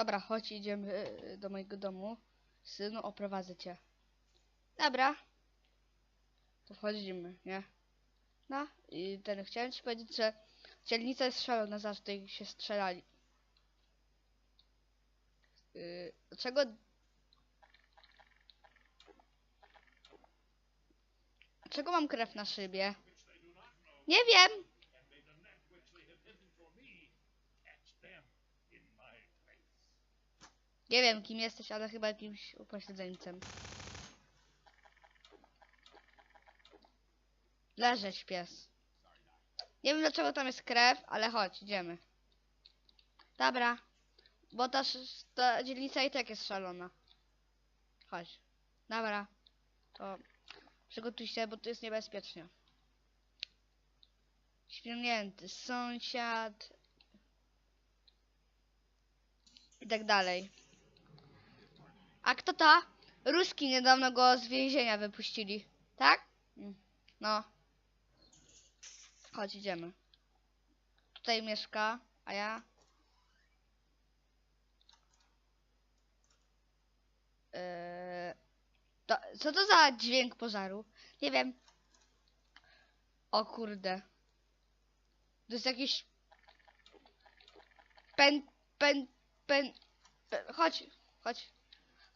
Dobra, chodź, idziemy y, do mojego domu. Synu, oprowadzę cię. Dobra. To wchodzimy, nie? No, i ten, chciałem ci powiedzieć, że dzielnica jest szalona, zawsze tutaj się strzelali. Yy, dlaczego... Dlaczego mam krew na szybie? Nie wiem! Nie wiem kim jesteś, ale chyba jakimś upośledzeńcem. Leżeć pies. Nie wiem dlaczego tam jest krew, ale chodź, idziemy. Dobra. Bo ta, ta dzielnica i tak jest szalona. Chodź. Dobra. To przygotuj się, bo tu jest niebezpiecznie. Świrnięty sąsiad. I tak dalej. A kto to? Ruski niedawno go z więzienia wypuścili. Tak? Mm. No. Chodź, idziemy. Tutaj mieszka, a ja... Eee, to, co to za dźwięk pożaru? Nie wiem. O kurde. To jest jakiś... Pen... Pen... Pen... pen chodź, chodź.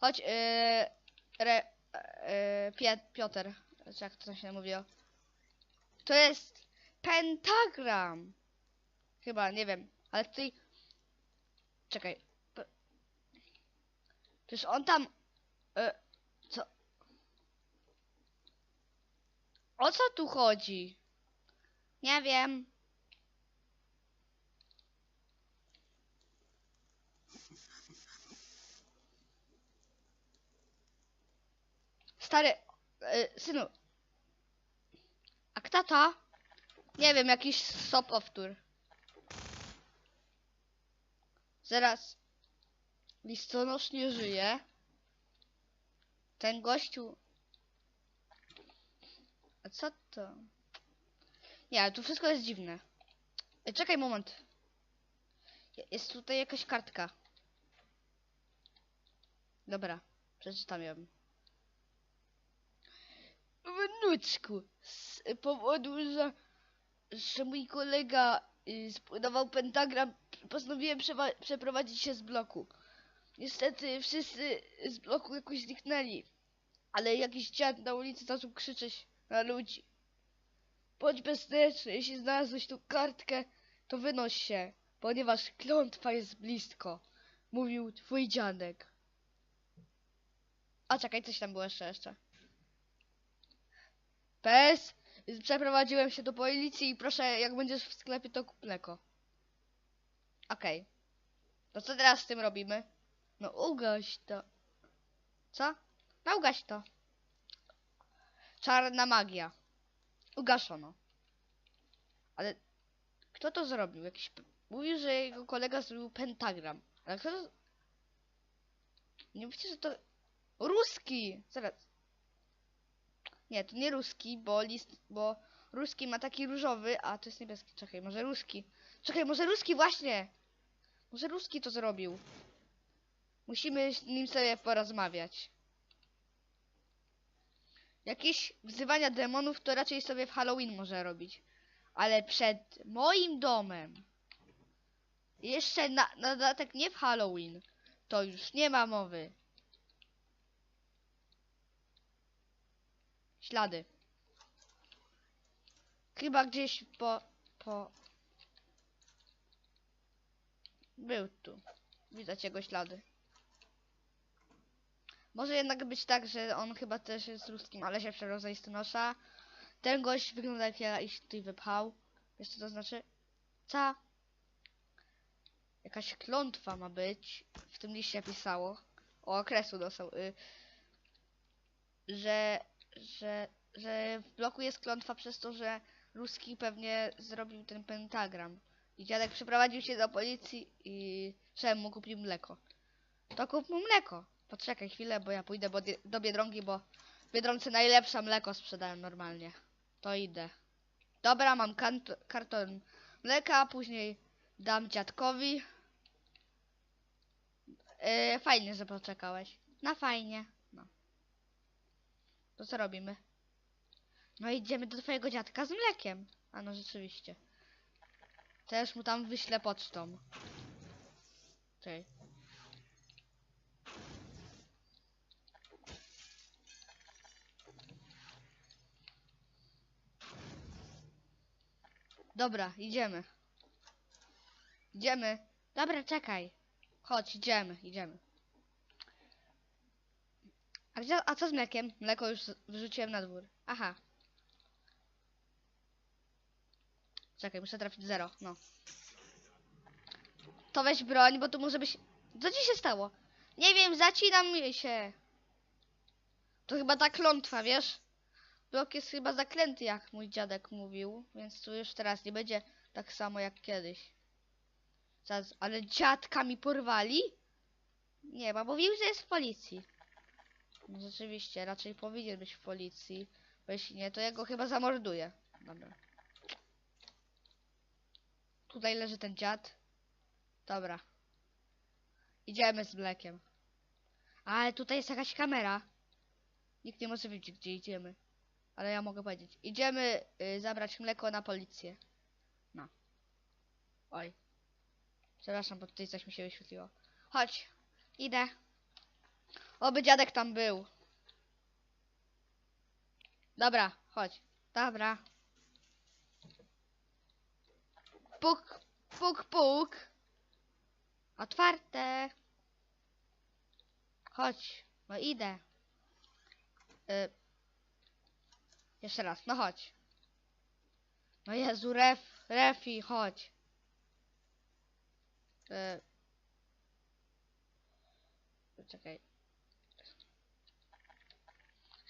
Chodź, yy, re, yy, Piotr, jak to się mówiło. To jest pentagram. Chyba, nie wiem, ale tutaj... Czekaj. Przecież on tam... Yy, co? O co tu chodzi? Nie wiem. Stary, y, synu. A kto to? Nie wiem, jakiś sopowtór. Zaraz. Listonosz nie żyje. Ten gościu... A co to? Nie, tu wszystko jest dziwne. Ej, czekaj moment. Je- Jest tutaj jakaś kartka. Dobra, przeczytam ją. Wnuczku, z powodu, że, że mój kolega y, pentagram, postanowiłem przeprowadzić się z bloku. Niestety wszyscy z bloku jakoś zniknęli, ale jakiś dziad na ulicy zaczął krzyczeć na ludzi. Bądź bezpieczny, jeśli znalazłeś tu kartkę, to wynoś się, ponieważ klątwa jest blisko, mówił twój dziadek. A czekaj, coś tam było jeszcze, jeszcze. PS, przeprowadziłem się do policji i proszę, jak będziesz w sklepie, to kup mleko. Okej. To co teraz z tym robimy? No ugaś to. Co? No ugaś to. Czarna magia. Ugaszono. Ale kto to zrobił? Jakiś... Mówił, że jego kolega zrobił pentagram. Ale kto to... Nie mówcie, że to... Ruski! Zaraz. Nie, to nie ruski, bo list, bo ruski ma taki różowy, a to jest niebieski. Czekaj, może ruski. Czekaj, może ruski właśnie! Może ruski to zrobił. Musimy z nim sobie porozmawiać. Jakieś wzywania demonów to raczej sobie w Halloween może robić. Ale przed moim domem. Jeszcze na, na dodatek nie w Halloween. To już nie ma mowy. Ślady. Chyba gdzieś po... po... Był tu. Widać jego ślady. Może jednak być tak, że on chyba też jest ruskim, ale się przebrał za listonosza. Ten gość wygląda jak ja i się tutaj wypchał. Wiesz co to znaczy? Co? Jakaś klątwa ma być. W tym liście pisało. O okresu dostał. Y, że, że, że w bloku jest klątwa przez to, że Ruski pewnie zrobił ten pentagram. I dziadek przeprowadził się do policji i że mu kupił mleko. To kup mu mleko. Poczekaj chwilę, bo ja pójdę do Biedronki, bo w Biedronce najlepsze mleko sprzedają normalnie. To idę. Dobra, mam karton mleka, później dam dziadkowi. Yy, fajnie, że poczekałeś. Na fajnie. To co robimy? No idziemy do twojego dziadka z mlekiem. A no rzeczywiście. Też mu tam wyślę pocztą. Czekaj. Dobra, idziemy. Idziemy. Dobra, czekaj. Chodź, idziemy, idziemy. A, gdzie, a co z mlekiem? Mleko już wyrzuciłem na dwór. Aha. Czekaj, muszę trafić zero, no. To weź broń, bo tu może być... Co ci się stało? Nie wiem, zacinam się. To chyba ta klątwa, wiesz? Blok jest chyba zaklęty, jak mój dziadek mówił, więc tu już teraz nie będzie tak samo jak kiedyś. Zaraz, ale dziadka mi porwali? Nie, bo mówił, że jest w policji. Rzeczywiście, raczej powinien być w policji, bo jeśli nie, to ja go chyba zamorduję. Dobra. Tutaj leży ten dziad. Dobra. Idziemy z mlekiem. Ale tutaj jest jakaś kamera. Nikt nie może wiedzieć, gdzie idziemy. Ale ja mogę powiedzieć. Idziemy y, zabrać mleko na policję. No. Oj. Przepraszam, bo tutaj coś mi się wyświetliło. Chodź. Idę. Oby dziadek tam był. Dobra, chodź. Dobra. Puk, puk, puk. Otwarte. Chodź. No idę. Y jeszcze raz, no chodź. No Jezu, ref, refi, chodź. E... Czekaj.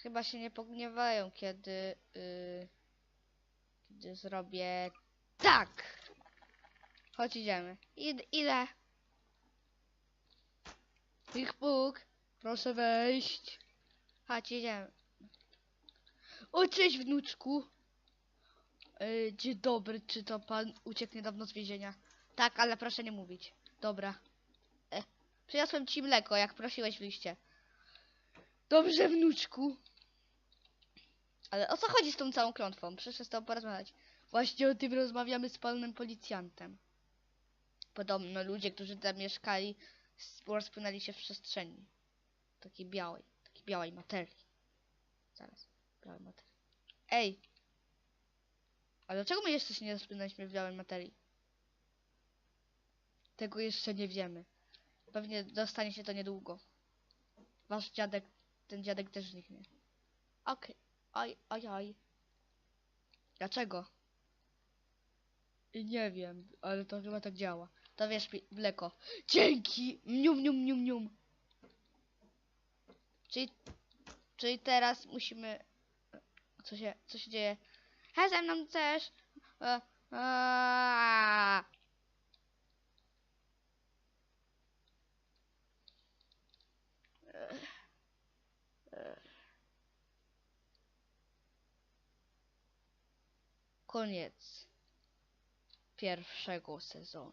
Chyba się nie pogniewają, kiedy... y, kiedy zrobię... Tak! Chodź, idziemy. Id idę. Ich puk. Proszę wejść. Chodź, idziemy. O, cześć wnuczku. E, dzień dobry, czy to pan uciekł niedawno z więzienia? Tak, ale proszę nie mówić. Dobra. E, przyniosłem ci mleko, jak prosiłeś w liście. Dobrze, wnuczku. Ale o co chodzi z tą całą klątwą? Przyszedł z tobą porozmawiać. Właśnie o tym rozmawiamy z panem policjantem. Podobno ludzie, którzy tam mieszkali, rozpłynęli się w przestrzeni. Takiej białej, takiej białej materii. Zaraz. Białej materii. Ej! A dlaczego my jeszcze się nie rozpłynęliśmy w białej materii? Tego jeszcze nie wiemy. Pewnie dostanie się to niedługo. Wasz dziadek, ten dziadek też zniknie. Okej. Oj, oj, oj. Dlaczego? I nie wiem, ale to chyba tak działa. To wiesz, mleko. Dzięki! Mnium, mnium, mnium, mnium. Czyli, czyli teraz musimy... Co się, co się dzieje? Hej, ze mną też! E, a. Koniec pierwszego sezonu.